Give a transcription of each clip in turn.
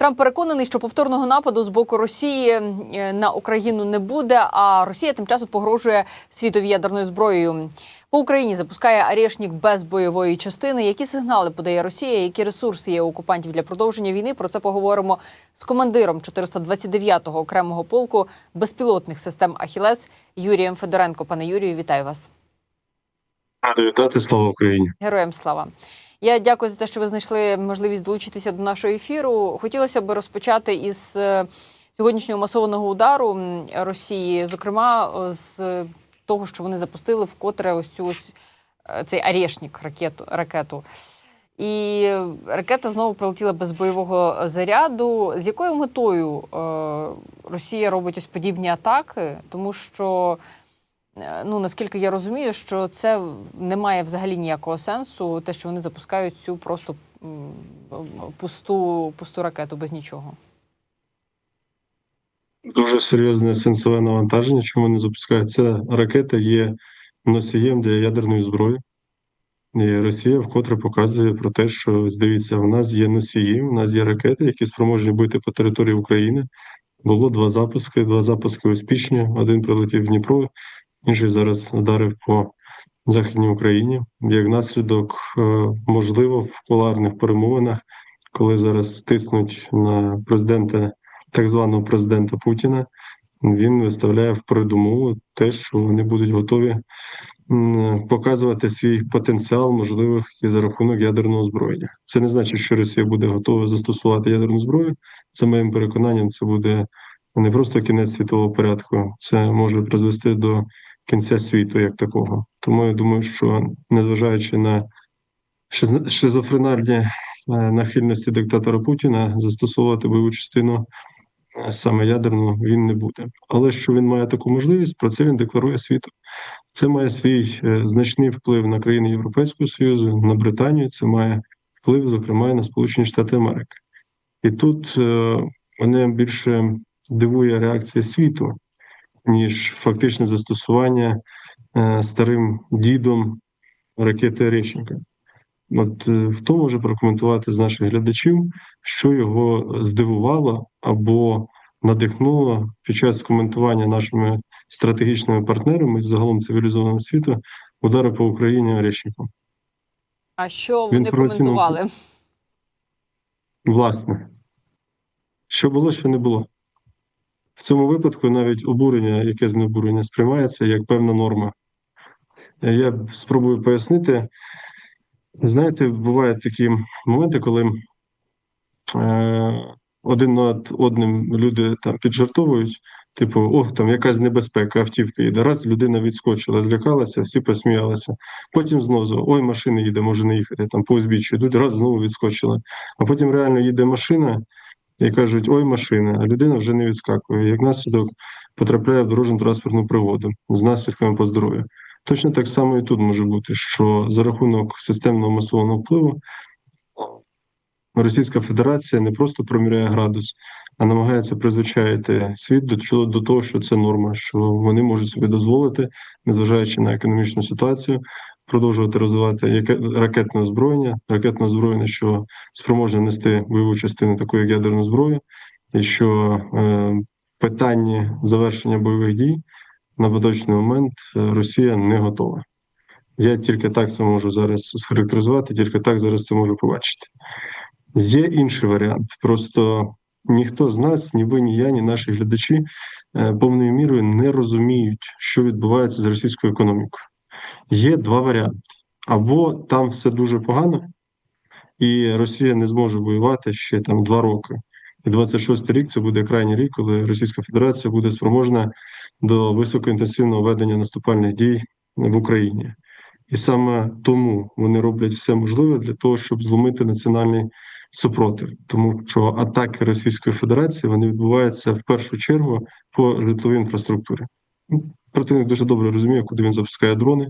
Трамп переконаний, що повторного нападу з боку Росії е, на Україну не буде. А Росія тим часом погрожує світові ядерною зброєю. По Україні запускає Арєшнік без бойової частини. Які сигнали подає Росія? Які ресурси є у окупантів для продовження війни? Про це поговоримо з командиром 429-го окремого полку безпілотних систем Ахілес Юрієм Федоренко. Пане Юрію, вітаю вас. Вітати, слава Україні. Героям слава. Я дякую за те, що ви знайшли можливість долучитися до нашого ефіру. Хотілося б розпочати із е, сьогоднішнього масованого удару Росії, зокрема з того, що вони запустили вкотре ось цю ось, е, цей Арєшнік ракету ракету. І ракета знову прилетіла без бойового заряду. З якою метою е, Росія робить ось подібні атаки? Тому що ну наскільки я розумію, що це не має взагалі ніякого сенсу, те, що вони запускають цю просто пусту, пусту ракету без нічого. Дуже серйозне сенсове навантаження, чому не запускають. Ця ракета є носієм для ядерної зброї. І Росія вкотре показує про те, що ось дивіться, в нас є носії, у нас є ракети, які спроможні бити по території України. Було два запуски, два запуски успішні. Один прилетів в Дніпро, інший зараз вдарив по Західній Україні. Як наслідок, е, можливо, в куларних перемовинах, коли зараз тиснуть на президента, так званого президента Путіна, він виставляє в передумову те, що вони будуть готові показувати свій потенціал можливих і за рахунок ядерного озброєння. Це не значить, що Росія буде готова застосувати ядерну зброю. За моїм переконанням, це буде не просто кінець світового порядку, це може призвести до кінця світу як такого. Тому я думаю, що незважаючи на шизофренальні е, нахильності диктатора Путіна, застосовувати бойову частину е, саме ядерну він не буде. Але що він має таку можливість, про це він декларує світу. Це має свій е, значний вплив на країни Європейського Союзу, на Британію. Це має вплив, зокрема, і на Сполучені Штати Америки. І тут мене більше дивує реакція світу, ніж фактичне застосування е, старим дідом ракети Рещенка. От е, хто може прокоментувати з наших глядачів, що його здивувало або надихнуло під час коментування нашими стратегічними партнерами загалом цивілізованого світу удари по Україні Орещенком? А що вони коментували? Власне, що було, що не було. В цьому випадку навіть обурення, яке з обурення сприймається як певна норма. Я спробую пояснити. Знаєте, бувають такі моменти, коли е, один над одним люди там піджартовують, типу, ох, там якась небезпека, автівка їде. Раз людина відскочила, злякалася, всі посміялися. Потім знову ой, машина їде, може не їхати, там по узбіччю йдуть, раз знову відскочила. А потім реально їде машина, і кажуть, ой, машина, а людина вже не відскакує. Як наслідок потрапляє в дорожню транспортну пригоду з наслідками по здоров'ю. Точно так само і тут може бути, що за рахунок системного масового впливу Російська Федерація не просто проміряє градус, а намагається призвичаїти світ до до того, що це норма, що вони можуть собі дозволити, незважаючи на економічну ситуацію, продовжувати розвивати ракетне озброєння, ракетне озброєння, що спроможне нести бойову частину, таку як ядерну зброю, і що е, питанні завершення бойових дій на поточний момент е, Росія не готова. Я тільки так це можу зараз схарактеризувати, тільки так зараз це можу побачити. Є інший варіант. Просто ніхто з нас, ні ви, ні я, ні наші глядачі е, повною мірою не розуміють, що відбувається з російською економікою. Є два варіанти: або там все дуже погано, і Росія не зможе воювати ще там два роки. І 26 рік це буде крайній рік, коли Російська Федерація буде спроможна до високоінтенсивного ведення наступальних дій в Україні. І саме тому вони роблять все можливе для того, щоб зломити національний супротив, тому що атаки Російської Федерації вони відбуваються в першу чергу по житловій інфраструктурі. Противник дуже добре розуміє, куди він запускає дрони,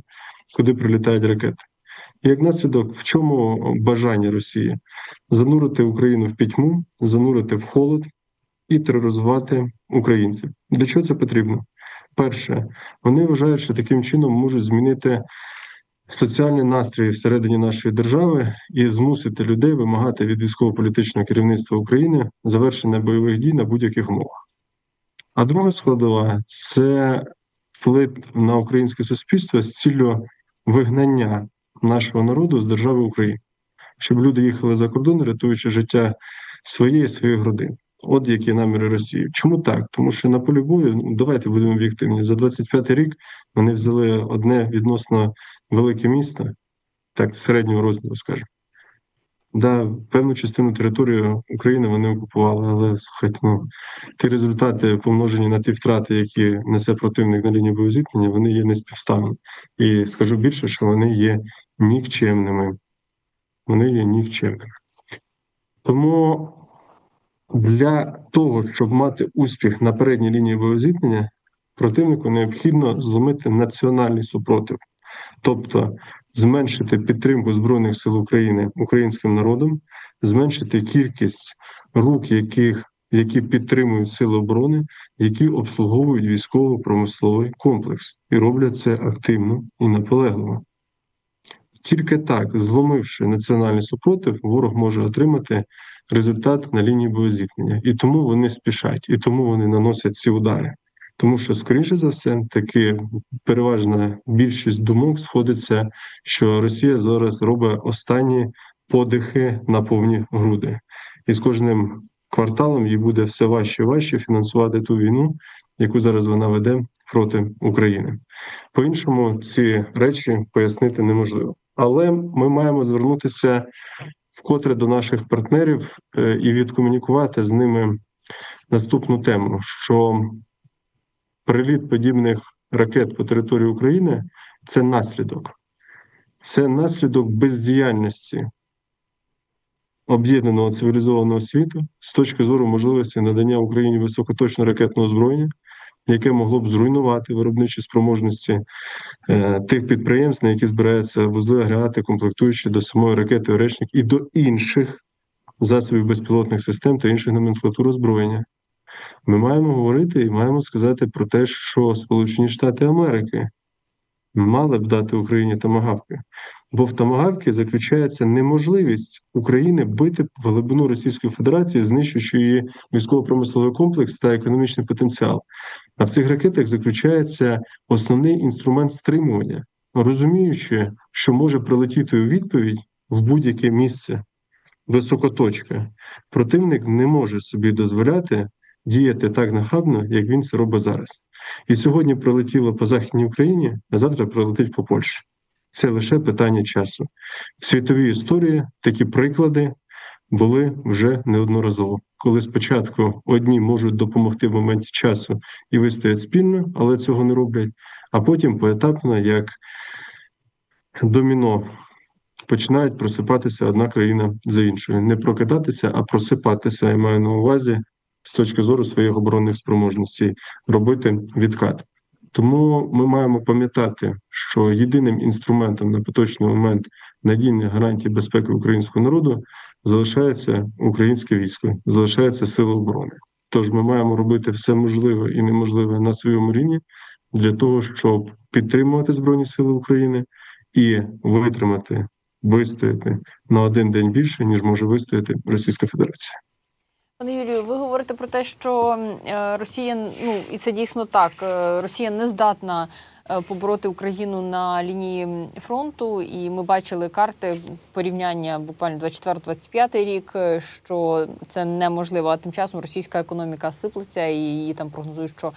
куди прилітають ракети. І як наслідок, в чому бажання Росії занурити Україну в пітьму, занурити в холод і тероризувати українців. Для чого це потрібно? Перше, вони вважають, що таким чином можуть змінити соціальні настрої всередині нашої держави і змусити людей вимагати від військово-політичного керівництва України завершення бойових дій на будь-яких умовах. А друга складова це вплив на українське суспільство з ціллю вигнання нашого народу з держави України, щоб люди їхали за кордон, рятуючи життя своєї і своїх родин. От які наміри Росії. Чому так? Тому що на полі бою, ну, давайте будемо об'єктивні. За 25 рік вони взяли одне відносно велике місто, так середнього розміру, скажімо. Да, певну частину території України вони окупували, але слухайте, ну, ті результати, помножені на ті втрати, які несе противник на лінії боєзіткнення, вони є неспівставні. І скажу більше, що вони є нікчемними. Вони є нікчемними. Тому для того, щоб мати успіх на передній лінії боєзіткнення, противнику необхідно зломити національний супротив, тобто зменшити підтримку Збройних сил України українським народом, зменшити кількість рук, яких, які підтримують сили оборони, які обслуговують військово-промисловий комплекс, і роблять це активно і наполегливо. Тільки так, зломивши національний супротив, ворог може отримати результат на лінії боєзіткнення. І тому вони спішать, і тому вони наносять ці удари. Тому що, скоріше за все, таки переважна більшість думок сходиться, що Росія зараз робить останні подихи на повні груди, і з кожним кварталом їй буде все важче і важче фінансувати ту війну, яку зараз вона веде проти України. По-іншому ці речі пояснити неможливо. Але ми маємо звернутися вкотре до наших партнерів е, і відкомунікувати з ними наступну тему: що приліт подібних ракет по території України це наслідок, це наслідок бездіяльності об'єднаного цивілізованого світу з точки зору можливості надання Україні високоточного ракетного озброєння, яке могло б зруйнувати виробничі спроможності е, тих підприємств, на які збираються вузли, агрегати, комплектуючі до самої ракети «Оречник» і до інших засобів безпілотних систем та інших номенклатур озброєння. Ми маємо говорити і маємо сказати про те, що Сполучені Штати Америки мали б дати Україні тамагавки, бо в тамагавки заключається неможливість України бити в глибину Російської Федерації, знищуючи її військово-промисловий комплекс та економічний потенціал. А в цих ракетах заключається основний інструмент стримування, розуміючи, що може прилетіти у відповідь в будь-яке місце високоточка. Противник не може собі дозволяти діяти так нахабно, як він це робить зараз. І сьогодні прилетіло по Західній Україні, а завтра прилетить по Польщі. Це лише питання часу. В світовій історії такі приклади були вже неодноразово. Коли спочатку одні можуть допомогти в моменті часу і вистоять спільно, але цього не роблять, а потім поетапно, як доміно, починають просипатися одна країна за іншою. Не прокидатися, а просипатися, я маю на увазі з точки зору своїх оборонних спроможностей, робити відкат. Тому ми маємо пам'ятати, що єдиним інструментом на поточний момент надійних гарантій безпеки українського народу залишається українське військо, залишається сили оборони. Тож ми маємо робити все можливе і неможливе на своєму рівні для того, щоб підтримувати Збройні Сили України і витримати, вистояти на один день більше, ніж може вистояти Російська Федерація. Пане Юрію, ви говорите про те, що е, Росія, ну і це дійсно так. е, Росія не здатна е, побороти Україну на лінії фронту, і ми бачили карти порівняння буквально 24-25 рік, що це неможливо. А тим часом російська економіка сиплеться, і її там прогнозують, що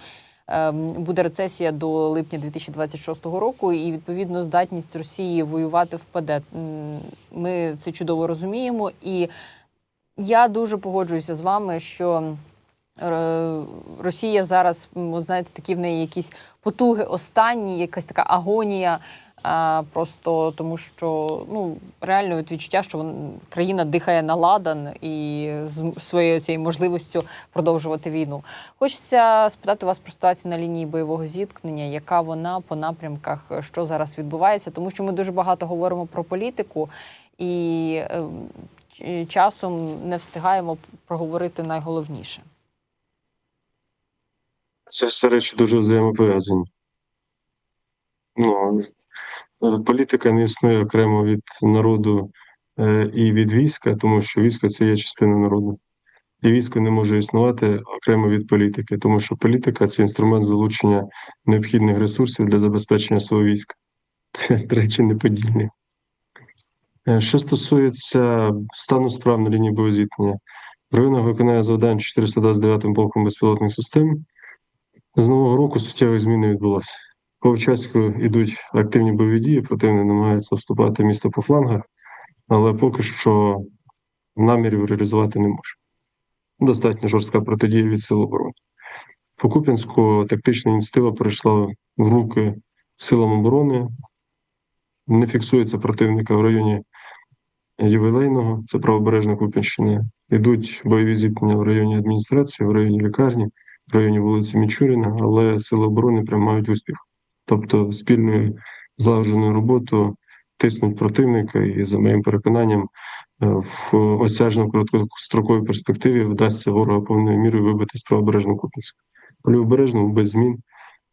буде рецесія до липня 2026 року, і відповідно здатність Росії воювати впаде. Ми це чудово розуміємо і. Я дуже погоджуюся з вами, що Росія зараз, знаєте, такі в неї якісь потуги останні, якась така агонія. Просто тому, що ну реально відчуття, що вон, країна дихає на ладан і з своєю цією можливістю продовжувати війну. Хочеться спитати вас про ситуацію на лінії бойового зіткнення, яка вона по напрямках, що зараз відбувається, тому що ми дуже багато говоримо про політику і е, ч- часом не встигаємо проговорити найголовніше. Це все речі дуже взаємопов'язані. Ну, Е, Політика не існує окремо від народу е, і від війська, тому що військо це є частина народу. І військо не може існувати окремо від політики, тому що політика це інструмент залучення необхідних ресурсів для забезпечення свого війська. Це речі неподільні. Е, Що стосується стану справ на лінії боєзіткнення, в районах виконання завдань 429 полком безпілотних систем з нового року суттєвих змін не відбулося. По Вчаську йдуть активні бойові дії, противник намагається вступати місто по флангах, але поки що намірів реалізувати не може. Достатньо жорстка протидія від сил оборони. По Куп'янську тактична ініціатива перейшла в руки силам оборони. Не фіксується противника в районі Ювілейного, це правобережна Куп'янщина. Йдуть бойові зіткнення в районі адміністрації, в районі лікарні, в районі вулиці Мічуріна, але сили оборони прям мають успіх. Тобто спільною злагодженою роботою тиснуть противника, і за моїм переконанням, е, в осяжно короткостроковій перспективі вдасться ворога повною мірою вибити з правобережного Куп'янська. Лівобережному без змін.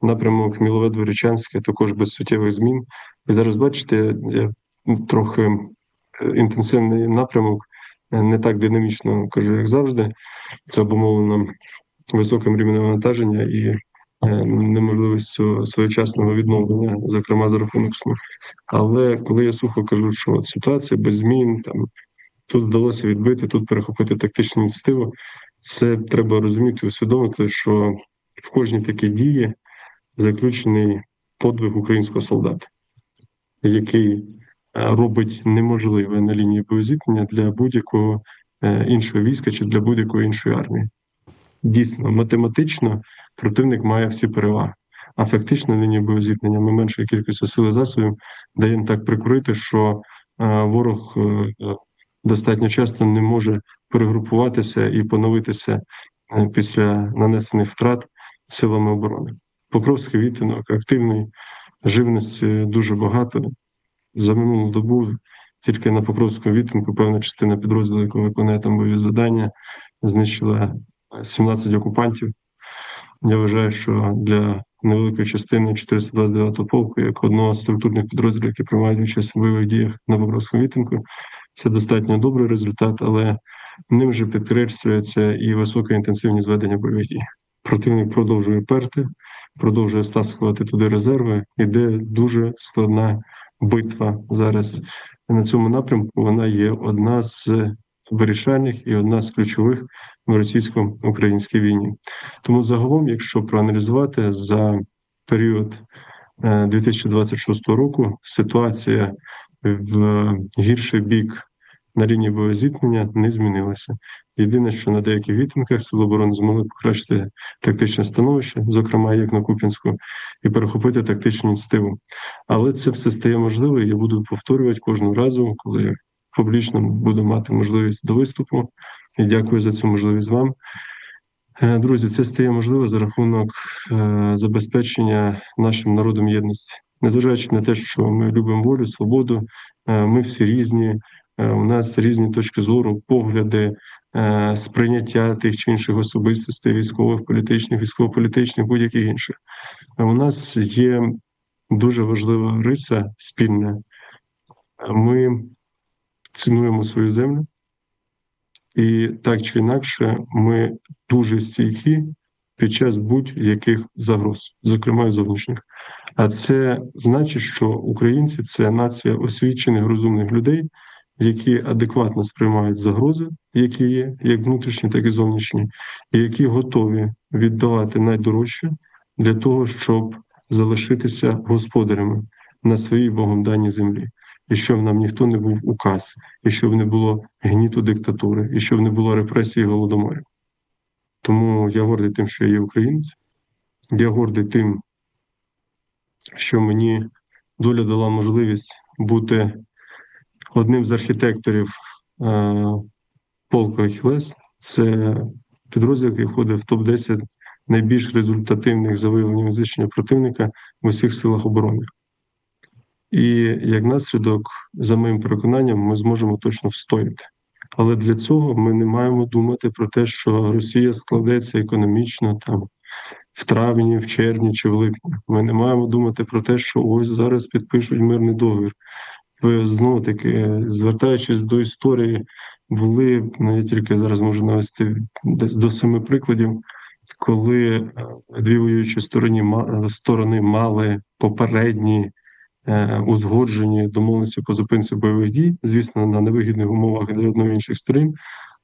Напрямок Мілове Дворічанське також без суттєвих змін. І зараз бачите, я трохи інтенсивний напрямок, е, не так динамічно кажу, як завжди. Це обумовлено високим рівнем навантаження і е, неможливістю своєчасного відновлення, зокрема за рахунок сну. Але коли я сухо кажу, що от ситуація без змін, там тут вдалося відбити, тут перехопити тактичну ініціативу, це треба розуміти, усвідомити, що в кожній такій дії заключений подвиг українського солдата, який робить неможливе на лінії боєзіткнення для будь-якого е, іншого війська чи для будь-якої іншої армії. Дійсно, математично противник має всі переваги. А фактично лінії боєзіткнення ми меншою кількістю сил і засобів даємо так прикурити, що е, ворог е, е, достатньо часто не може перегрупуватися і поновитися е, після нанесених втрат силами оборони. Покровський відтинок активний, живності дуже багато. За минулу добу тільки на Покровському відтинку певна частина підрозділу, яка виконує там бойові завдання, знищила 17 окупантів. Я вважаю, що для невеликої частини 429-го полку, як одного з структурних підрозділів, які приймають участь у бойових діях на Покровському відтинку, це достатньо добрий результат, але ним же підкреслюється і висока інтенсивність ведення бойових дій. Противник продовжує перти, продовжує стаскувати туди резерви. Іде дуже складна битва зараз на цьому напрямку. Вона є одна з вирішальних і одна з ключових в російсько-українській війні. Тому загалом, якщо проаналізувати за період е, 2026 року, ситуація в гірший бік на лінії боєзіткнення не змінилася. Єдине, що на деяких відтинках Сили оборони змогли покращити тактичне становище, зокрема як на Куп'янську, і перехопити тактичну ініціативу. Але це все стає можливо, я буду повторювати кожного разу, коли публічно буду мати можливість до виступу. І дякую за цю можливість вам. Е, Друзі, це стає можливо за рахунок е, забезпечення нашим народом єдності, незважаючи на те, що ми любимо волю, свободу, е, ми всі різні. Е, У нас різні точки зору, погляди, е, сприйняття тих чи інших особистостей, військових, політичних, військово-політичних, будь-яких інших. Е, У нас є дуже важлива риса спільна. Ми цінуємо свою землю, і так чи інакше, ми дуже стійкі під час будь-яких загроз, зокрема зовнішніх. А це значить, що українці це нація освічених розумних людей, які адекватно сприймають загрози, які є, як внутрішні, так і зовнішні, і які готові віддавати найдорожче для того, щоб залишитися господарями на своїй богом даній землі, і щоб нам ніхто не був указ, і щоб не було гніту диктатури, і щоб не було репресії голодоморів. Тому я гордий тим, що я є українець. Я гордий тим, що мені доля дала можливість бути одним з архітекторів е, полку Ахілес. Це підрозділ, який входить в топ-10 найбільш результативних за виявленням знищення противника в усіх силах оборони. І як наслідок, за моїм переконанням, ми зможемо точно встояти. Але для цього ми не маємо думати про те, що Росія складеться економічно там в травні, в червні чи в липні. Ми не маємо думати про те, що ось зараз підпишуть мирний договір. Знову таки, звертаючись до історії, були ну, я тільки зараз можу навести десь до семи прикладів, коли е, дві воюючі сторони, сторони мали попередні е, узгоджені домовленості по зупинці бойових дій, звісно, на невигідних умовах для одної інших сторін,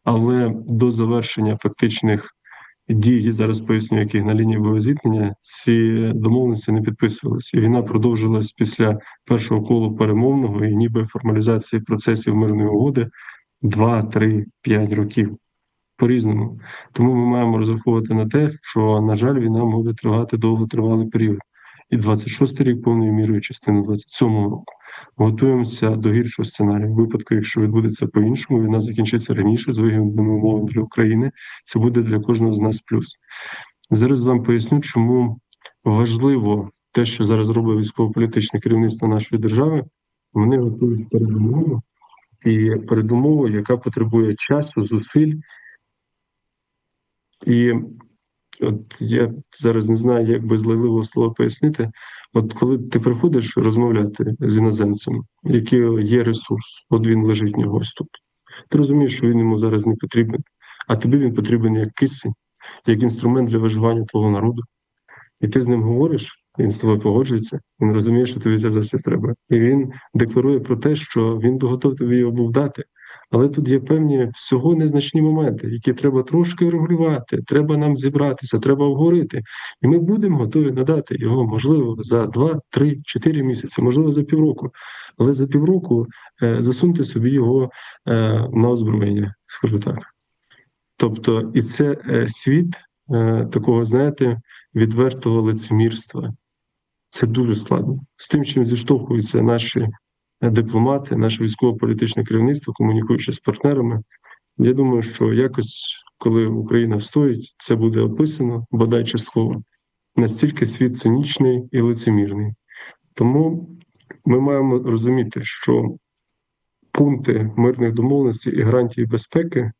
але до завершення фактичних дій, я зараз поясню, яких на лінії бойового зіткнення, ці домовленості не підписувалися. Війна продовжилась після першого колу перемовного і ніби формалізації процесів мирної угоди 2, 3, 5 років. По-різному. Тому ми маємо розраховувати на те, що, на жаль, війна може тривати довготривалий період. І 26-й рік повною мірою, частину 27-го року. Готуємося до гіршого сценарію. В випадку, якщо відбудеться по-іншому, війна закінчиться раніше з вигідними умовами для України. Це буде для кожного з нас плюс. Зараз вам поясню, чому важливо те, що зараз робить військово-політичне керівництво нашої держави. Вони готують передумову і передумову, яка потребує часу, зусиль. І от я зараз не знаю, як без лайливого слова пояснити. От коли ти приходиш розмовляти з іноземцем, який є ресурс, от він лежить нього ось тут. Ти розумієш, що він йому зараз не потрібен, а тобі він потрібен як кисень, як інструмент для виживання твого народу. І ти з ним говориш, він з тобою погоджується, він розуміє, що тобі це за все треба. І він декларує про те, що він би готов тобі його був дати. Але тут є певні всього незначні моменти, які треба трошки регулювати, треба нам зібратися, треба обговорити. І ми будемо готові надати його, можливо, за 2, 3, 4 місяці, можливо, за півроку. Але за півроку е, засуньте собі його е, на озброєння, скажу так. Тобто, і це е, світ такого, знаєте, відвертого лицемірства. Це дуже складно. З тим, чим зіштовхуються наші дипломати, наше військово-політичне керівництво, комунікуючи з партнерами. Я думаю, що якось, коли Україна встоїть, це буде описано, бодай частково. Настільки світ цинічний і лицемірний. Тому ми маємо розуміти, що пункти мирних домовленостей і гарантії безпеки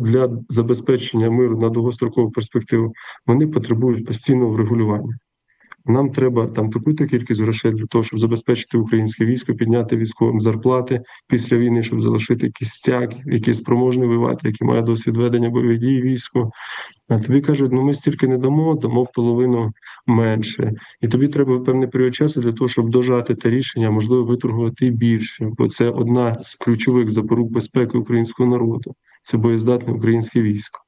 для забезпечення миру на довгострокову перспективу вони потребують постійного врегулювання. Нам треба там таку-то кількість грошей для того, щоб забезпечити українське військо, підняти військовим зарплати після війни, щоб залишити кістяк, який спроможний воювати, який має досвід ведення бойових дій військо. А тобі кажуть, ну ми стільки не дамо, дамо в половину менше. І тобі треба певний період часу для того, щоб дожати те рішення, можливо, виторгувати більше, бо це одна з ключових запорук безпеки українського народу. Це боєздатне українське військо.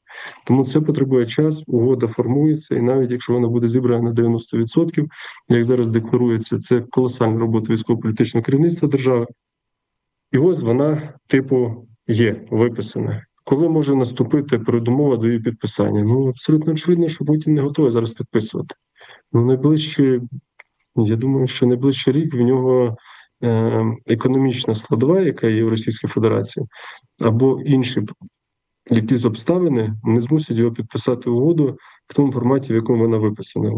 Тому це потребує час, угода формується, і навіть якщо вона буде зібрана на 90%, як зараз декларується, це колосальна робота військово-політичного керівництва держави. І ось вона, типу, є виписана. Коли може наступити передумова до її підписання? Ну абсолютно очевидно, що Путін не готовий зараз підписувати. Ну, найближчі, я думаю, що найближчий рік в нього е, економічна складова, яка є в Російській Федерації, або інші якісь обставини не змусять його підписати угоду в тому форматі, в якому вона виписана.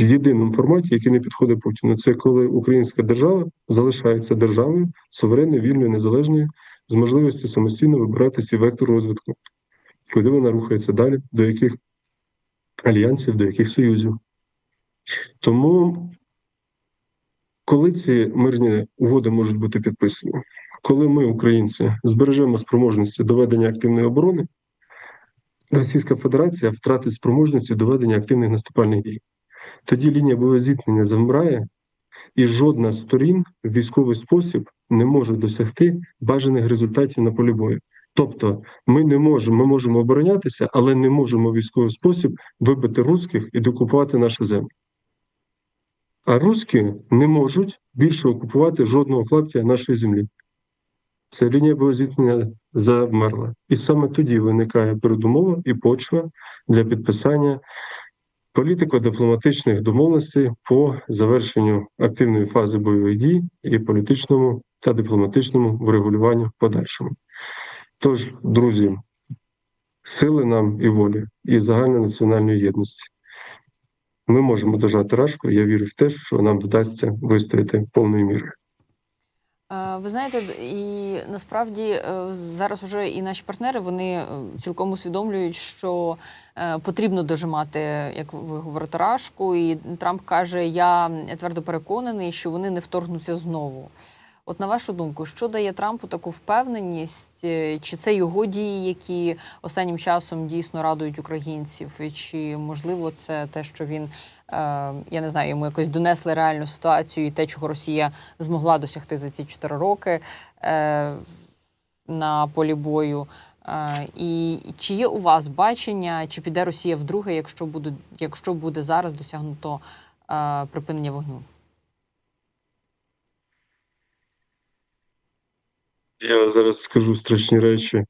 В єдиному форматі, який не підходить Путіну, це коли українська держава залишається державою суверенною, вільною, незалежною, з можливістю самостійно вибирати свій вектор розвитку, куди вона рухається далі, до яких альянсів, до яких союзів. Тому, коли ці мирні угоди можуть бути підписані, коли ми, українці, збережемо спроможності до ведення активної оборони, Російська Федерація втратить спроможності до ведення активних наступальних дій. Тоді лінія бойового зіткнення замирає, і жодна з сторін в військовий спосіб не може досягти бажаних результатів на полі бою. Тобто, ми не можемо, ми можемо оборонятися, але не можемо в військовий спосіб вибити русських і докупувати нашу землю. А русські не можуть більше окупувати жодного клаптя нашої землі. Ця лінія бойового замерла. І саме тоді виникає передумова і почва для підписання політико-дипломатичних домовленостей по завершенню активної фази бойових дій і політичному та дипломатичному врегулюванню подальшому. Тож, друзі, сили нам і волі, і загальнонаціональної єдності. Ми можемо дожати рашку. Я вірю в те, що нам вдасться вистояти повною мірою. Е, Ви знаєте, і насправді е, зараз вже і наші партнери вони е, цілком усвідомлюють, що потрібно дожимати, як ви говорите, рашку. І Трамп каже: Я твердо переконаний, що вони не вторгнуться знову. От на вашу думку, що дає Трампу таку впевненість? Е, Чи це його дії, які останнім часом дійсно радують українців? Чи можливо це те, що він е, я не знаю, йому якось донесли реальну ситуацію і те, чого Росія змогла досягти за ці чотири роки е, на полі бою? І чи є у вас бачення, чи піде Росія вдруге, якщо буде, якщо буде зараз досягнуто припинення вогню? Я зараз скажу страшні речі,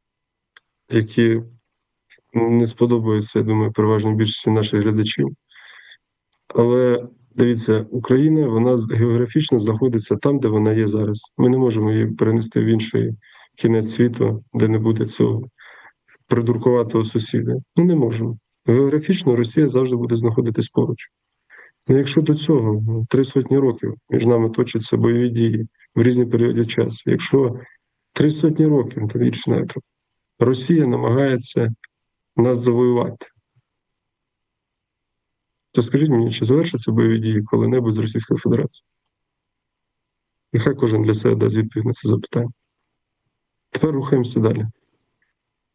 які не сподобаються, я думаю, переважній більшості наших глядачів. Але дивіться, Україна вона географічно знаходиться там, де вона є зараз. Ми не можемо її перенести в інший кінець світу, де не буде цього придуркуватого сусіда. Ну не можемо. Географічно Росія завжди буде знаходитись поруч. Ну, якщо до цього ну, три сотні років між нами точаться бойові дії в різні періоди часу, якщо три сотні років, більше навіть, Росія намагається нас завоювати, то скажіть мені, чи завершаться бойові дії коли-небудь з Російською Федерацією? Нехай кожен для себе дасть відповідь на це запитання. Тепер рухаємося далі.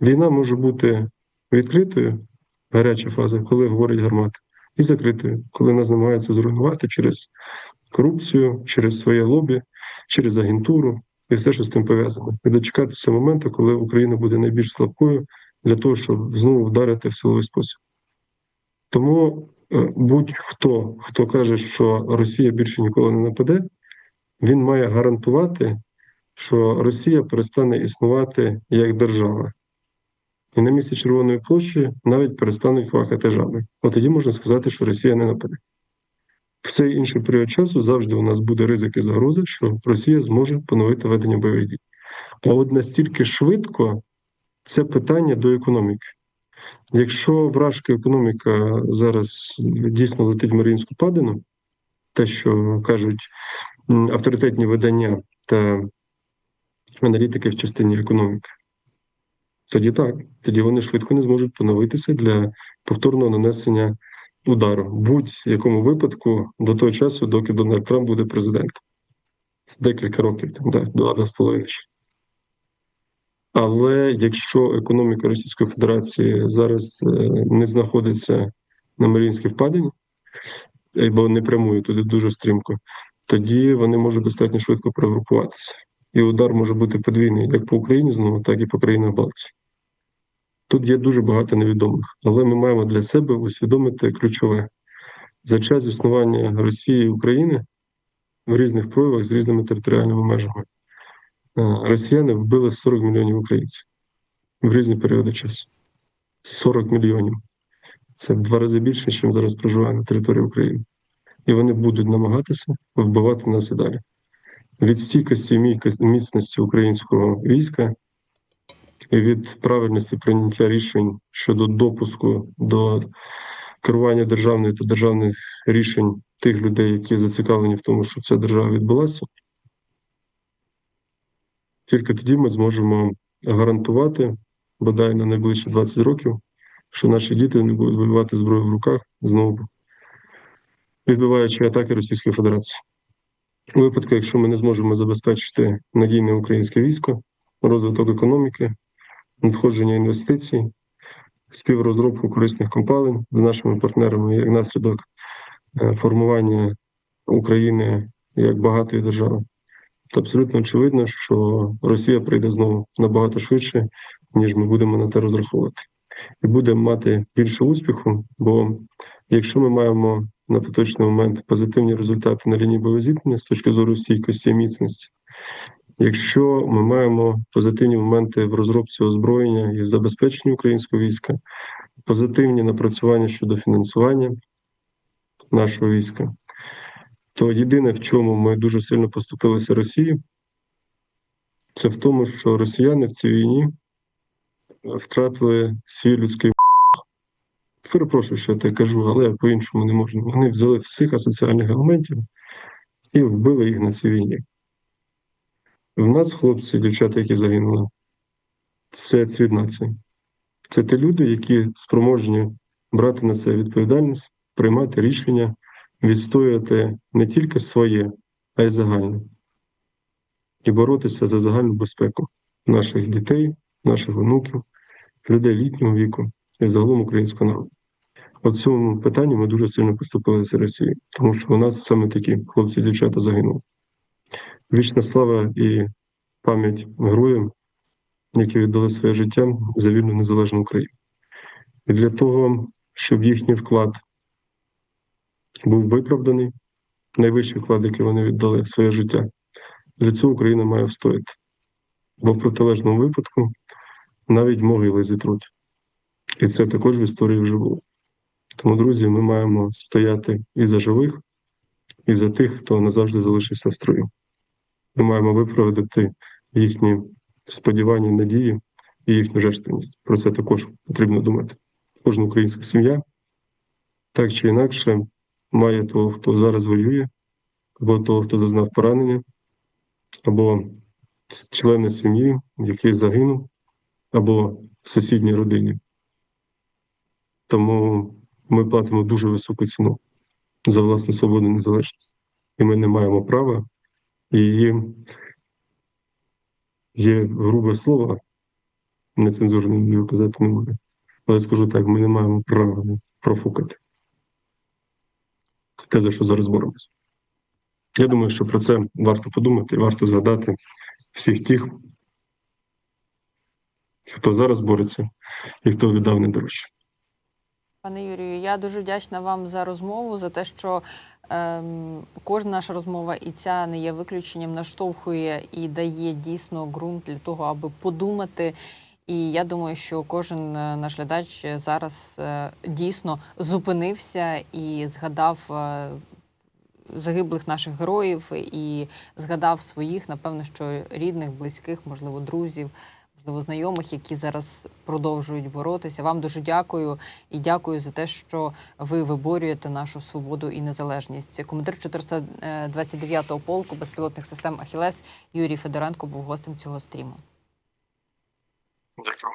Війна може бути відкритою, гаряча фаза, коли говорять гармати, і закритою, коли нас намагаються зруйнувати через корупцію, через своє лобі, через агентуру і все, що з тим пов'язано. І дочекатися моменту, коли Україна буде найбільш слабкою для того, щоб знову вдарити в силовий спосіб. Тому е, будь-хто, хто каже, що Росія більше ніколи не нападе, він має гарантувати, що Росія перестане існувати як держава. І на місці Червоної площі навіть перестануть хвахати жаби. От тоді можна сказати, що Росія не нападе. В цей інший період часу завжди у нас буде ризик і загроза, що Росія зможе поновити ведення бойових дій. А от настільки швидко це питання до економіки. Якщо вражка економіка зараз дійсно летить в Маріїнську падину, те, що кажуть авторитетні видання та аналітики в частині економіки, тоді так, тоді вони швидко не зможуть поновитися для повторного нанесення удару в будь-якому випадку до того часу, доки Дональд Трамп буде президентом. Це декілька років, там, да, два-два з половиною. Але якщо економіка Російської Федерації зараз е, не знаходиться на Маріїнській впадині, або не прямує туди дуже стрімко, тоді вони можуть достатньо швидко перегрупуватися. І удар може бути подвійний як по Україні знову, так і по країнах Балтії. Тут є дуже багато невідомих, але ми маємо для себе усвідомити ключове за час існування Росії і України в різних проявах з різними територіальними межами. е, Росіяни вбили 40 мільйонів українців в різні періоди часу. 40 мільйонів. Це в два рази більше, ніж зараз проживає на території України. І вони будуть намагатися вбивати нас і далі. Від стійкості і міцності українського війська від правильності прийняття рішень щодо допуску до керування державної та державних рішень тих людей, які зацікавлені в тому, що ця держава відбулася. Тільки тоді ми зможемо гарантувати, бодай на найближчі 20 років, що наші діти не будуть воювати зброю в руках знову відбиваючи атаки Російської Федерації. У випадку, якщо ми не зможемо забезпечити надійне українське військо, розвиток економіки, надходження інвестицій, співрозробку корисних компаній з нашими партнерами як наслідок е, формування України як багатої держави, то абсолютно очевидно, що Росія прийде знову набагато швидше, ніж ми будемо на те розраховувати, і буде мати більше успіху. Бо якщо ми маємо на поточний момент позитивні результати на лінії бойового зіткнення з точки зору стійкості і міцності, якщо ми маємо позитивні моменти в розробці озброєння і забезпеченні українського війська, позитивні напрацювання щодо фінансування нашого війська, то єдине, в чому ми дуже сильно поступилися Росії, це в тому, що росіяни в цій війні втратили свій людський. Перепрошую, що я так кажу, але я по-іншому не можу. Вони взяли всіх асоціальних елементів і вбили їх на цій війні. В нас хлопці, дівчата, які загинули, це цвіт нації. Це ті люди, які спроможні брати на себе відповідальність, приймати рішення, відстоювати не тільки своє, а й загальне. І боротися за загальну безпеку наших дітей, наших онуків, людей літнього віку і загалом українського народу. От цьому питанні ми дуже сильно поступили з Росією, тому що у нас саме такі хлопці і дівчата загинули. Вічна слава і пам'ять героям, які віддали своє життя за вільну незалежну Україну. І для того, щоб їхній вклад був виправданий, найвищий вклад, який вони віддали своє життя, для цього Україна має встояти. Бо в протилежному випадку навіть могили зітруть. І це також в історії вже було. Тому, друзі, ми маємо стояти і за живих, і за тих, хто назавжди залишився в строю. Ми маємо виправдати їхні сподівання, надії і їхню жертвеність. Про це також потрібно думати. Кожна українська сім'я так чи інакше має того, хто зараз воює, або того, хто зазнав поранення, або члени сім'ї, який загинув, або в сусідній родині. Тому ми платимо дуже високу ціну за власну свободу і незалежність. І ми не маємо права її є грубе слово, нецензурне його казати не буде. Але скажу так: ми не маємо права профукати. Це те, за що зараз боремося. Я думаю, що про це варто подумати і варто згадати всіх тих, хто зараз бореться і хто віддав найдорожче. Пане Юрію, я дуже вдячна вам за розмову, за те, що ем, кожна наша розмова і ця не є виключенням, наштовхує і дає дійсно ґрунт для того, аби подумати. І я думаю, що кожен е, наш глядач зараз е, дійсно зупинився і згадав е, загиблих наших героїв і згадав своїх, напевно, що рідних, близьких, можливо, друзів, можливо, знайомих, які зараз продовжують боротися. Вам дуже дякую і дякую за те, що ви виборюєте нашу свободу і незалежність. Командир 429-го полку безпілотних систем Ахілес Юрій Федоренко був гостем цього стріму. Дякую.